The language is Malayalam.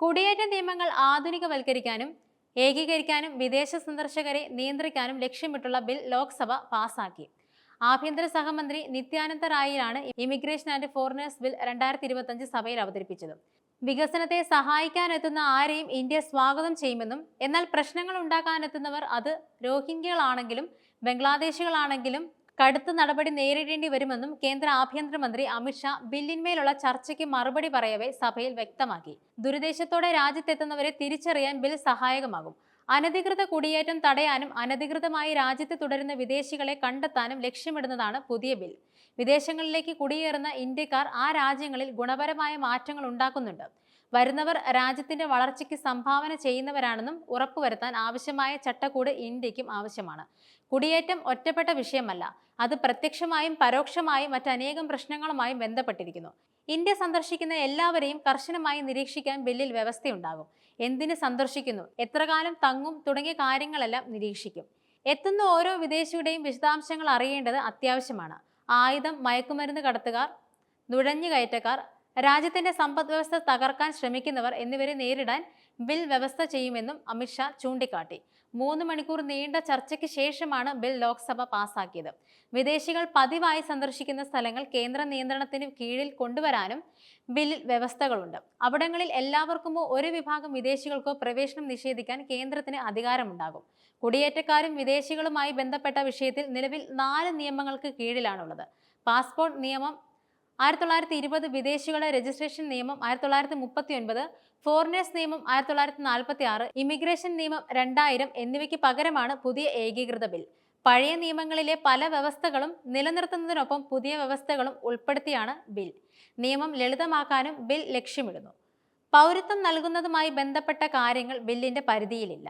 കുടിയേറ്റ നിയമങ്ങൾ ആധുനികവൽക്കരിക്കാനും ഏകീകരിക്കാനും വിദേശ സന്ദർശകരെ നിയന്ത്രിക്കാനും ലക്ഷ്യമിട്ടുള്ള ബിൽ ലോക്സഭ പാസാക്കി. ആഭ്യന്തര സഹമന്ത്രി നിത്യാനന്ദ റായിയാണ് ഇമിഗ്രേഷൻ ആൻഡ് ഫോറിനേഴ്സ് ബിൽ രണ്ടായിരത്തി ഇരുപത്തഞ്ച് സഭയിൽ അവതരിപ്പിച്ചത്. വികസനത്തെ സഹായിക്കാനെത്തുന്ന ആരെയും ഇന്ത്യ സ്വാഗതം ചെയ്യുമെന്നും എന്നാൽ പ്രശ്നങ്ങൾ ഉണ്ടാക്കാനെത്തുന്നവർ അത് രോഹിംഗ്യകളാണെങ്കിലും ബംഗ്ലാദേശികളാണെങ്കിലും കടുത്ത നടപടി നേരിടേണ്ടി വരുമെന്നും കേന്ദ്ര ആഭ്യന്തരമന്ത്രി അമിത്ഷാ ബില്ലിന്മേലുള്ള ചർച്ചയ്ക്ക് മറുപടി പറയവേ സഭയിൽ വ്യക്തമാക്കി. ദുരുദ്ദേശത്തോടെ രാജ്യത്തെത്തുന്നവരെ തിരിച്ചറിയാൻ ബിൽ സഹായകമാകും. അനധികൃത കുടിയേറ്റം തടയാനും അനധികൃതമായി രാജ്യത്ത് തുടരുന്ന വിദേശികളെ കണ്ടെത്താനും ലക്ഷ്യമിടുന്നതാണ് പുതിയ ബിൽ. വിദേശങ്ങളിലേക്ക് കുടിയേറുന്ന ഇന്ത്യക്കാർ ആ രാജ്യങ്ങളിൽ ഗുണപരമായ മാറ്റങ്ങൾ ഉണ്ടാക്കുന്നുണ്ട്. വരുന്നവർ രാജ്യത്തിന്റെ വളർച്ചയ്ക്ക് സംഭാവന ചെയ്യുന്നവരാണെന്നും ഉറപ്പുവരുത്താൻ ആവശ്യമായ ചട്ടക്കൂട് ഇന്ത്യക്കും ആവശ്യമാണ്. കുടിയേറ്റം ഒറ്റപ്പെട്ട വിഷയമല്ല അത് പ്രത്യക്ഷമായും പരോക്ഷമായും മറ്റനേകം പ്രശ്നങ്ങളുമായും ബന്ധപ്പെട്ടിരിക്കുന്നു. ഇന്ത്യ സന്ദർശിക്കുന്ന എല്ലാവരെയും കർശനമായി നിരീക്ഷിക്കാൻ ബില്ലിൽ വ്യവസ്ഥയുണ്ടാകും. എന്തിന് സന്ദർശിക്കുന്നു എത്ര കാലം തങ്ങും തുടങ്ങിയ കാര്യങ്ങളെല്ലാം നിരീക്ഷിക്കും. എത്തുന്ന ഓരോ വിദേശിയുടെയും വിശദാംശങ്ങൾ അറിയേണ്ടത് അത്യാവശ്യമാണ്. ആയുധം മയക്കുമരുന്ന് കടത്തുകാർ നുഴഞ്ഞുകയറ്റക്കാർ രാജ്യത്തിന്റെ സമ്പദ് വ്യവസ്ഥ തകർക്കാൻ ശ്രമിക്കുന്നവർ എന്നിവരെ നേരിടാൻ ബിൽ വ്യവസ്ഥ ചെയ്യുമെന്നും അമിത്ഷാ ചൂണ്ടിക്കാട്ടി. മൂന്ന് മണിക്കൂർ നീണ്ട ചർച്ചയ്ക്ക് ശേഷമാണ് ബിൽ ലോക്സഭ പാസാക്കിയത്. വിദേശികൾ പതിവായി സന്ദർശിക്കുന്ന സ്ഥലങ്ങൾ കേന്ദ്ര നിയന്ത്രണത്തിന് കീഴിൽ കൊണ്ടുവരാനും ബില്ലിൽ വ്യവസ്ഥകളുണ്ട്. അവിടങ്ങളിൽ എല്ലാവർക്കുമോ ഒരു വിഭാഗം വിദേശികൾക്കോ പ്രവേശനം നിഷേധിക്കാൻ കേന്ദ്രത്തിന് അധികാരമുണ്ടാകും. കുടിയേറ്റക്കാരും വിദേശികളുമായി ബന്ധപ്പെട്ട വിഷയത്തിൽ നിലവിൽ നാല് നിയമങ്ങൾക്ക് കീഴിലാണുള്ളത്. പാസ്പോർട്ട് നിയമം ആയിരത്തി തൊള്ളായിരത്തി ഇരുപത് വിദേശികളുടെ രജിസ്ട്രേഷൻ നിയമം ആയിരത്തി തൊള്ളായിരത്തി മുപ്പത്തി ഒൻപത് ഫോറിനേഴ്സ് നിയമം ആയിരത്തി തൊള്ളായിരത്തി നാൽപ്പത്തി ആറ് ഇമിഗ്രേഷൻ നിയമം രണ്ടായിരം എന്നിവയ്ക്ക് പകരമാണ് പുതിയ ഏകീകൃത ബിൽ. പഴയ നിയമങ്ങളിലെ പല വ്യവസ്ഥകളും നിലനിർത്തുന്നതിനൊപ്പം പുതിയ വ്യവസ്ഥകളും ഉൾപ്പെടുത്തിയാണ് ബിൽ. നിയമം ലളിതമാക്കാനും ബിൽ ലക്ഷ്യമിടുന്നു. പൗരത്വം നൽകുന്നതുമായി ബന്ധപ്പെട്ട കാര്യങ്ങൾ ബില്ലിന്റെ പരിധിയിലില്ല.